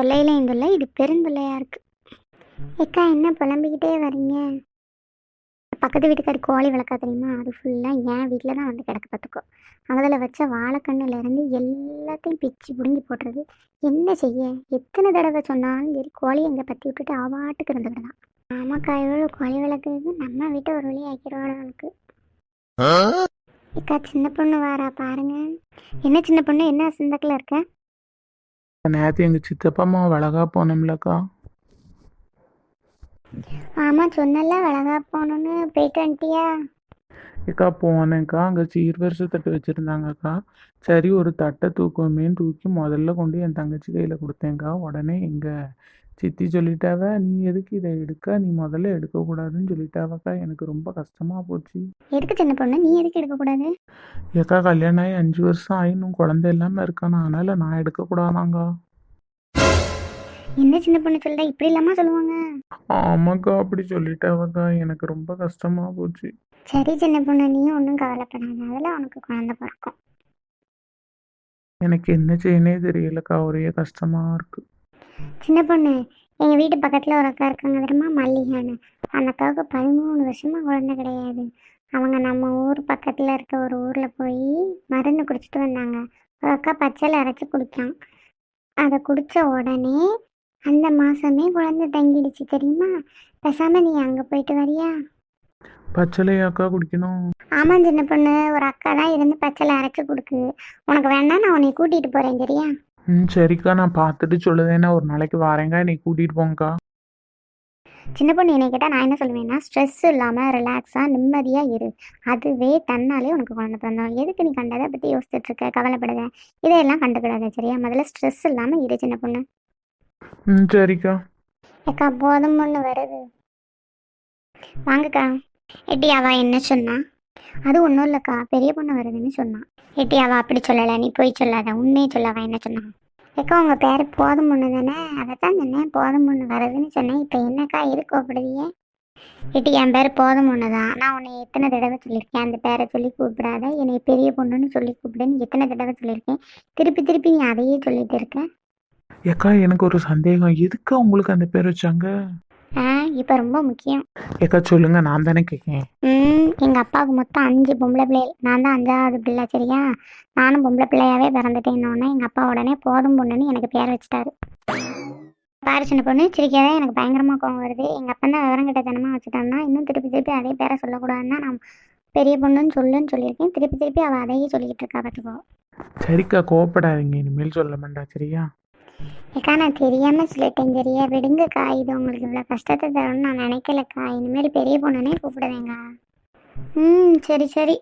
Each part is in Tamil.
தொல்லையிலையும் தொல்லை இது பெருந்தொல்லையா இருக்கு. ஏக்கா என்ன புலம்பிக்கிட்டே வரீங்க பக்கத்து வீட்டுக்காரி கோழி வளர்க்கா தெரியுமா? அது ஃபுல்லாக என் வீட்டில் தான் வந்து கிடக்கு பார்த்துக்கோ. அதில் வச்ச இருந்து எல்லாத்தையும் பிச்சு பிடுங்கி போட்டுறது என்ன செய்ய? எத்தனை தடவை சொன்னாலும் சரி கோழி எங்கே பற்றி விட்டுட்டு அவாட்டுக்கு இருந்துக்கிடலாம் ஆமாக்கா எவ்வளோ கோழி வளர்க்குறது நம்ம வீட்டை ஒரு வழி ஆக்கிடுவாள் அவனுக்கு அக்கா சின்ன பொண்ணு வாரா பாருங்க. என்ன சின்ன பொண்ணு? என்ன சிந்தக்கில் இருக்க? நேற்று எங்கள் சித்தப்பம்மா வளகா போனோம்லக்கா. ஆமாம் சொன்னல வளகா போகணுன்னு போயிட்டு வந்துட்டியா? ஏக்கா போனேன்க்கா. அங்கே சீர்வரிசை தட்டு வச்சுருந்தாங்கக்கா. சரி ஒரு தட்டை தூக்குவோமேன்னு தூக்கி முதல்ல கொண்டு என் தங்கச்சி கையில் கொடுத்தேன்க்கா. உடனே எங்கள் சித்தி சொல்லிட்டாவ நீ எதுக்கு இதை எடுக்க? நீ முதல்ல எடுக்கக்கூடாதுன்னு சொல்லிட்டாவக்கா. எனக்கு ரொம்ப கஷ்டமாக போச்சு. எதுக்கு சின்ன பொண்ணு? நீ எதுக்கு எடுக்கக்கூடாது? ஏக்கா கல்யாணம் ஆகி அஞ்சு வருஷம் ஆகி இன்னும் குழந்தை இல்லாமல் இருக்கானா அதனால் நான் எடுக்கக்கூடாதாங்க? என்ன சின்ன பொண்ணு சொல்ற? இப்படி இல்லாமல் சொல்லுவாங்க. ஆமாக்கா அப்படி சொல்லிட்டாவக்கா. எனக்கு ரொம்ப கஷ்டமாக போச்சு. சரி சின்ன பொண்ணு நீ ஒன்றும் கவலைப்படாத. அதில் உனக்கு குழந்தை பிறக்கும். எனக்கு என்ன செய்யனே தெரியலக்கா. ஒரே கஷ்டமாக இருக்குது சின்ன பொண்ணு எங்கள் வீட்டு பக்கத்தில் ஒரு அக்கா இருக்காங்க தெரியுமா? மல்லிகான்னு. அந்த அக்காவுக்கு பதிமூணு வருஷமாக குழந்தை கிடையாது. அவங்க நம்ம ஊர் பக்கத்தில் இருக்க ஒரு ஊரில் போய் மருந்து குடிச்சிட்டு வந்தாங்க. ஒரு அக்கா பச்சையில் அரைச்சி குடித்தான் அதை குடித்த உடனே அந்த மாதமே குழந்தை தங்கிடுச்சு தெரியுமா? பேசாமல் நீ அங்கே போயிட்டு வரியா? பச்சளையாக்கா குடிக்கணும். ஆமாம் சின்ன பொண்ணு ஒரு அக்கா தான் இருந்து பச்சையில் அரைச்சி கொடுக்கு. உனக்கு வேணா நான் உன்னை கூட்டிகிட்டு போகிறேன் சரியா ம் சரிக்கா நான் பார்த்துட்டு சொல்லுதேன்னா ஒரு நாளைக்கு வரேங்க நீ கூட்டிகிட்டு போங்கக்கா. சின்ன பொண்ணு என்னை கேட்டால் நான் என்ன சொல்லுவேன்னா ஸ்ட்ரெஸ் இல்லாமல் ரிலாக்ஸாக நிம்மதியாக இரு. அதுவே தன்னாலே உனக்கு குழந்தை பிறந்தோம். எதுக்கு நீ கண்டதை? பற்றி யோசிச்சுட்டு இருக்க கவலைப்படாத. இதையெல்லாம் கண்டுக்கிடாத சரியா? முதல்ல ஸ்ட்ரெஸ் இல்லாமல் இரு சின்ன பொண்ணு. ம் சரிக்கா. ஏக்கா போதும் பொண்ணு வருது. வாங்கக்கா. எட்டி அவ என்ன சொன்னா? அது ஒன்றும் இல்லைக்கா. பெரிய பொண்ணு வருதுன்னு சொன்னான். எட்டி அவள் அப்படி சொல்லலை. நீ போய் சொல்லாத. உண்மையை சொல்லவா என்ன சொன்னான்? ஏக்கா உங்கள் பேர் போதும் பொண்ணு தானே? அதைத்தான் சொன்னேன். போதும் பொண்ணு வருதுன்னு சொன்னேன். இப்போ என்னக்கா எது அப்படியே எட்டி என் பேர் போதும் பொண்ணு தான். நான் உன்னை எத்தனை தடவை சொல்லியிருக்கேன்? அந்த பேரை சொல்லி கூப்பிடாத. என்னை பெரிய பொண்ணுன்னு சொல்லி கூப்பிடுன்னு எத்தனை தடவை சொல்லியிருக்கேன்? திருப்பி திருப்பி நீ அதையே சொல்லிட்டு இருக்க. ஏக்கா எனக்கு ஒரு சந்தேகம். எதுக்கா உங்களுக்கு அந்த பேர் வச்சாங்க? ஆ இப்போ ரொம்ப முக்கியம். ஏக்கா சொல்லுங்க நான் தானே கேட்கேன் ம் எங்கள் அப்பாவுக்கு மொத்தம் அஞ்சு பொம்பளை பிள்ளைகள் நான் தான் அஞ்சாவது பிள்ளை சரியா? நானும் பொம்பளை பிள்ளையாவே பிறந்துட்டேன்னொன்னே எங்கள் அப்பா உடனே போதும் பொண்ணுன்னு எனக்கு பேர் வச்சுட்டாரு. பாரு சின்ன பொண்ணு சிரிக்காதே எனக்கு பயங்கரமாக கோவம் வருது. எங்கள் அப்பா தான் விவரம் கிட்டத்தனமாக வச்சுட்டான்னா இன்னும் திருப்பி திருப்பி அதே பேரை சொல்லக்கூடாதுன்னா நான் பெரிய பொண்ணுன்னு சொல்லுன்னு சொல்லியிருக்கேன். திருப்பி திருப்பி அவள் அதையே சொல்லிக்கிட்டு இருக்கா பார்த்துக்கோ சரிக்கா கோவப்படாதீங்க. இனிமேல் சொல்ல மாட்டா சரியா? ஏக்கா நான் தெரியாமல் சொல்லிட்டேன் சரியா? விடுங்கக்கா இது உங்களுக்கு இவ்வளோ கஷ்டத்தை தரும்னு நான் நினைக்கலக்கா. இனிமேல் பெரிய பொண்ணுனே கூப்பிடுவேங்க ம் சரி சரி.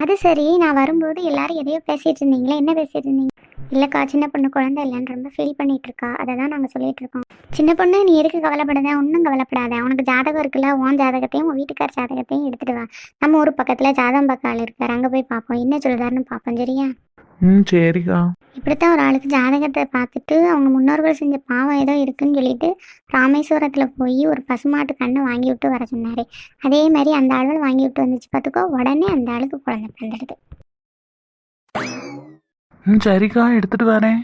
அது சரி நான் வரும்போது எல்லாரும் எதையோ பேசிட்டு இருந்தீங்களே? என்ன பேசிட்டு இருந்தீங்க? இல்லைக்கா சின்ன பொண்ணு குழந்தை இல்லைன்னு ரொம்ப ஃபீல் பண்ணிட்டு இருக்கா. அதை தான் நாங்கள் சொல்லிட்டு இருக்கோம். சின்ன பொண்ணு நீ எதுக்கு கவலைப்படாத? ஒன்றும் கவலைப்படாத. உனக்கு ஜாதகம் இருக்குல்ல உன் ஜாதகத்தையும் உன் வீட்டுக்கார ஜாதகத்தையும் எடுத்துட்டு வா. நம்ம ஊர் பக்கத்தில் ஜாதகம் பக்கம் ஆள் இருக்கார். அங்கே போய் பார்ப்போம். என்ன சொல்கிறாருன்னு பார்ப்போம் சரியா? ம் சரிக்கா. இப்படித்தான் ஒரு ஆளுக்கு ஜாதகத்தை பார்த்துட்டு அவங்க முன்னோர்கள் செஞ்ச பாவம் ஏதோ இருக்குன்னு சொல்லிட்டு ராமேஸ்வரத்தில் போய் ஒரு பசுமாட்டு கண்ணு வாங்கி விட்டு வர சொன்னார். அதே மாதிரி அந்த ஆளுகள் வாங்கி விட்டு வந்துச்சு பார்த்துக்கோ உடனே அந்த ஆளுக்கு குழந்தை பிறந்துடுது. ம் சரிக்கா எடுத்துட்டு வரேன்.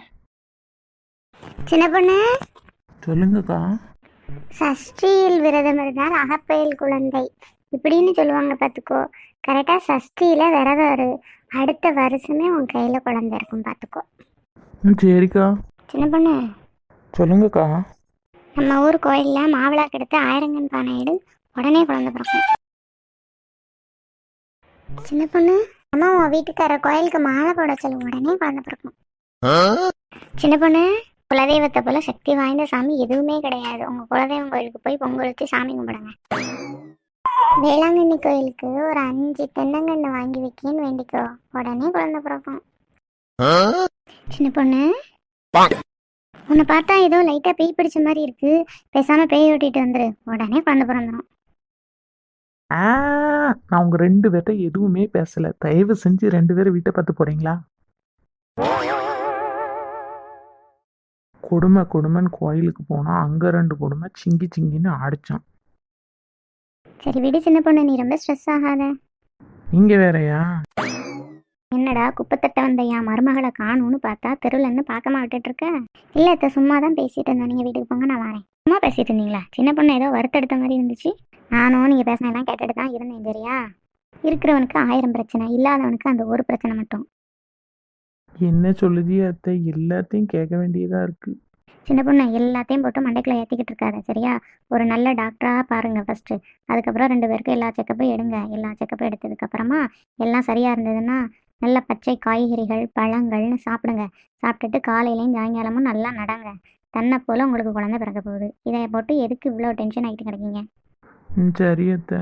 சின்ன பொண்ணு? சொல்லுங்கக்கா. சஷ்டியில் விரதம் இருந்தால் அகப்பையில் குழந்தை. இப்படின்னு சொல்லுவாங்க பார்த்துக்கோ. கரெக்டாக சஷ்டியில் விரதம் இரு. அடுத்த வருஷமே உன் கையில் குழந்தை இருக்கும் பார்த்துக்கோ. ம் சரிக்கா. சின்ன பொண்ணு. சொல்லுங்கக்கா. நம்ம ஊர் கோயிலில் மாவிளக்கு எடுத்து ஆயிரங்கன் பானை எடு உடனே குழந்தை பிறக்கும். சின்ன பொண்ணு அம்மா உன் வீட்டுக்கார கோயிலுக்கு மாலை போட சொல்லு உடனே குழந்தை பிறக்கும். சின்ன பொண்ணு குலதெய்வத்தை போல சக்தி வாய்ந்த சாமி எதுவுமே கிடையாது. உங்க குலதெய்வம் கோயிலுக்கு போய் பொங்கல் வச்சு சாமி கும்பிடுங்க. வேளாங்கண்ணி கோயிலுக்கு ஒரு அஞ்சு தென்னங்கன்று வாங்கி வைக்கேன்னு வேண்டிக்கோ. உடனே குழந்தை பிறக்கும். சின்ன பொண்ணு? உன்னை பார்த்தா ஏதோ லைட்டா பேய் பிடிச்ச மாதிரி இருக்கு. பேசாம பேய் ஓட்டிட்டு வந்துரு. உடனே குழந்தை பிறந்துடும் ஆ நான் உங்க ரெண்டு பேர்ட்ட எதுவுமே பேசல. தயவு செஞ்சு ரெண்டு பேரும் வீட்டை பார்த்து போறீங்களா? கொடுமை கொடுமைன்னு கோயிலுக்கு போனா அங்க ரெண்டு கொடுமை சிங்கி சிங்கின்னு அடிச்சான் சரி விடு சின்ன பொண்ணு நீ ரொம்ப ஸ்ட்ரெஸ் ஆகாத. நீங்க வேறயா? என்னடா குப்பத்தட்ட வந்த என் மருமகளை காணும்னு பார்த்தா இருந்து பார்க்காம விட்டுட்டு இருக்க? இல்லை அத்தை சும்மா தான் பேசிட்டு இருந்தேன். நீங்கள் வீட்டுக்கு போங்க நான் வரேன். சும்மா பேசிட்டு இருந்தீங்களா? சின்ன பொண்ணு ஏதோ வருத்தெடுத்த மாதிரி இருந்துச்சு. நானும் நீங்கள் பேசினதெல்லாம் கேட்டுட்டு தான் இருந்தேன் சரியா? இருக்கிறவனுக்கு ஆயிரம் பிரச்சனை இல்லாதவனுக்கு அந்த ஒரு பிரச்சனை மட்டும். என்ன சொல்லுதியே அத்தை? எல்லாத்தையும் கேட்க வேண்டியதா இருக்கு. சின்ன பொண்ணு எல்லாத்தையும் போட்டு மண்டைக்குள்ள ஏற்றிக்கிட்டு இருக்காரு சரியா? ஒரு நல்ல டாக்டராக பாருங்க ஃபஸ்ட்டு அதுக்கப்புறம் ரெண்டு பேருக்கும் எல்லா செக்கப்பும் எடுங்க. எல்லா செக்கப்பும் எடுத்ததுக்கப்புறமா எல்லாம் சரியாக இருந்ததுன்னா நல்ல பச்சை காய்கறிகள் பழங்கள்னு சாப்பிடுங்க. சாப்பிட்டுட்டு காலையிலையும் சாயங்காலமும் நல்லா நடங்க. தன்னை போல் உங்களுக்கு குழந்தை பிறக்க போகுது. இதை போட்டு எதுக்கு இவ்வளோ டென்ஷன் ஆகிட்டு கிடைக்கீங்க? சரி அத்தை.